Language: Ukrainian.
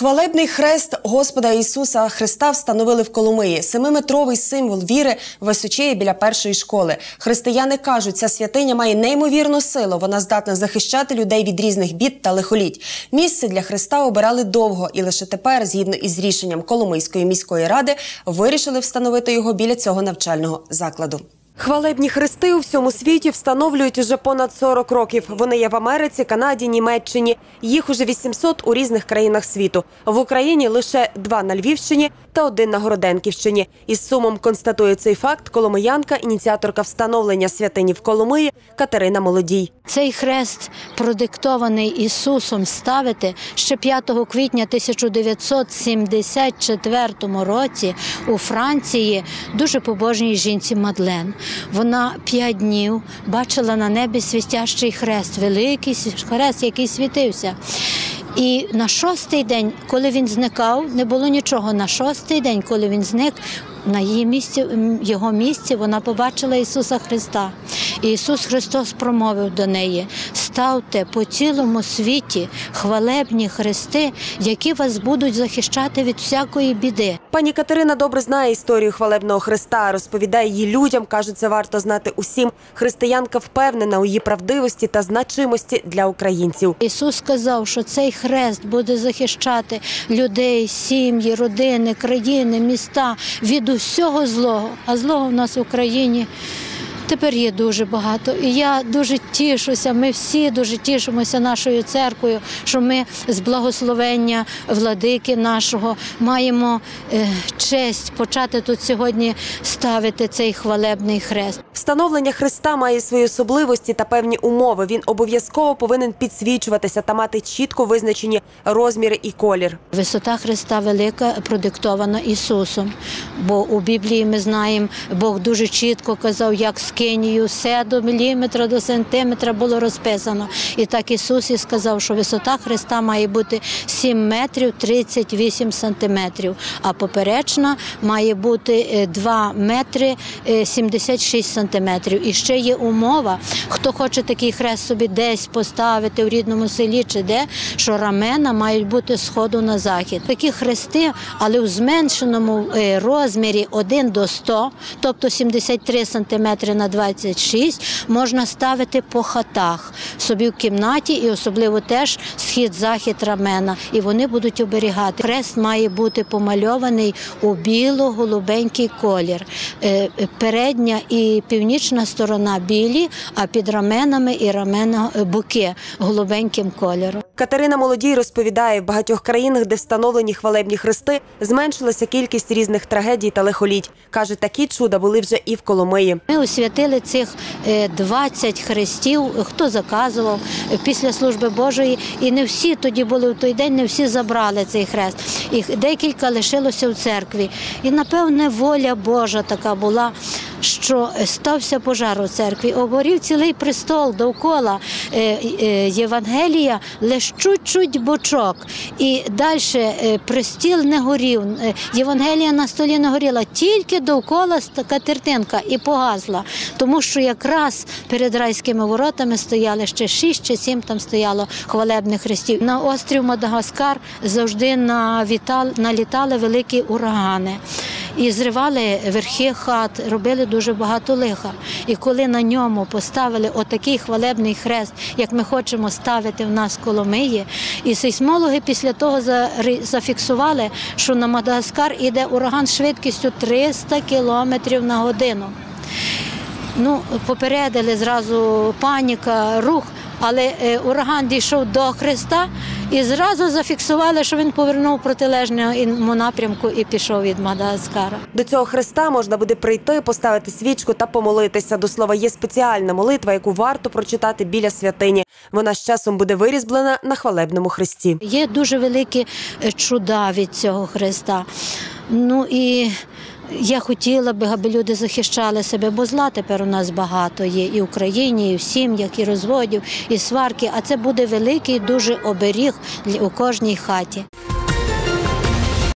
Хвалебний хрест Господа Ісуса Христа встановили в Коломиї. Семиметровий символ віри височіє біля першої школи. Християни кажуть, ця святиня має неймовірну силу. Вона здатна захищати людей від різних бід та лихоліть. Місце для Христа обирали довго, і лише тепер, згідно із рішенням Коломийської міської ради, вирішили встановити його біля цього навчального закладу. Хвалебні хрести у всьому світі встановлюють уже понад 40 років. Вони є в Америці, Канаді, Німеччині. Їх уже 800 у різних країнах світу. В Україні лише два на Львівщині та один на Городенківщині. Із сумом констатує цей факт коломиянка, ініціаторка встановлення святині в Коломиї Катерина Молодій. Цей хрест продиктований Ісусом ставити ще 5 квітня 1974 році у Франції дуже побожній жінці Мадлен. Вона п'ять днів бачила на небі світящий хрест, великий хрест, який світився. І на шостий день, коли він зникав, не було нічого. На шостий день, коли він зник, на її місці, його місці вона побачила Ісуса Христа. І Ісус Христос промовив до неї: ставте по цілому світі хвалебні хрести, які вас будуть захищати від всякої біди. Пані Катерина добре знає історію хвалебного Христа, розповідає її людям. каже, це варто знати усім. Християнка впевнена у її правдивості та значимості для українців. Ісус сказав, що цей хрест буде захищати людей, сім'ї, родини, країни, міста від усього злого. А злого в нас в Україні. Тепер є дуже багато, і я дуже тішуся. Ми всі дуже тішимося нашою церквою, що ми з благословення владики нашого маємо е, честь почати тут сьогодні ставити цей хвалебний хрест. Встановлення хреста має свої особливості та певні умови. Він обов'язково повинен підсвічуватися та мати чітко визначені розміри і колір. Висота хреста велика продиктована Ісусом. Бо у Біблії ми знаємо, Бог дуже чітко казав, як з Кинію, все до міліметра, до сантиметра було розписано. І так Ісус і сказав, що висота хреста має бути 7 метрів 38 сантиметрів, а поперечна має бути 2 метри 76 сантиметрів. І ще є умова, хто хоче такий хрест собі десь поставити в рідному селі чи де, що рамена мають бути сходу на захід. Такі хрести, але в зменшеному розмірі 1 до 100, тобто 73 сантиметри на 26 можна ставити по хатах собі в кімнаті, і особливо теж схід-захід рамена. І вони будуть оберігати. Хрест має бути помальований у біло-голубенький колір. Е, передня і північна сторона білі, а під раменами і рамена е, боки голубеньким кольором. Катерина Молодій розповідає, в багатьох країнах, де встановлені хвалебні хрести, зменшилася кількість різних трагедій та лихоліть. Каже, такі чуда були вже і в Коломиї. Ми освятили цих 20 хрестів, хто заказував після служби Божої, і не всі тоді були в той день, не всі забрали цей хрест. І декілька лишилося в церкві. І напевне воля Божа така була що стався пожар у церкві, обгорів цілий престол довкола е, е, Євангелія, лише чуть-чуть бочок. І далі е, престіл не горів, Євангелія на столі не горіла, тільки довкола катертинка і погасла. Тому що якраз перед райськими воротами стояли ще шість чи сім там стояло хвалебних хрестів. На острів Мадагаскар завжди налітали великі урагани і зривали верхи хат, робили дуже багато лиха. І коли на ньому поставили отакий хвалебний хрест, як ми хочемо ставити в нас Коломиї, і сейсмологи після того зафіксували, що на Мадагаскар іде ураган швидкістю 300 кілометрів на годину. Ну, попередили зразу паніка, рух, але е, ураган дійшов до Христа і зразу зафіксували, що він повернув протилежному напрямку і пішов від Мадагаскара. До цього хреста можна буде прийти, поставити свічку та помолитися. До слова, є спеціальна молитва, яку варто прочитати біля святині. Вона з часом буде вирізблена на хвалебному хресті. Є дуже великі чуда від цього хреста. Ну і я хотіла би, аби люди захищали себе, бо зла тепер у нас багато є і в Україні, і в сім'ях, і розводів, і сварки. А це буде великий дуже оберіг у кожній хаті.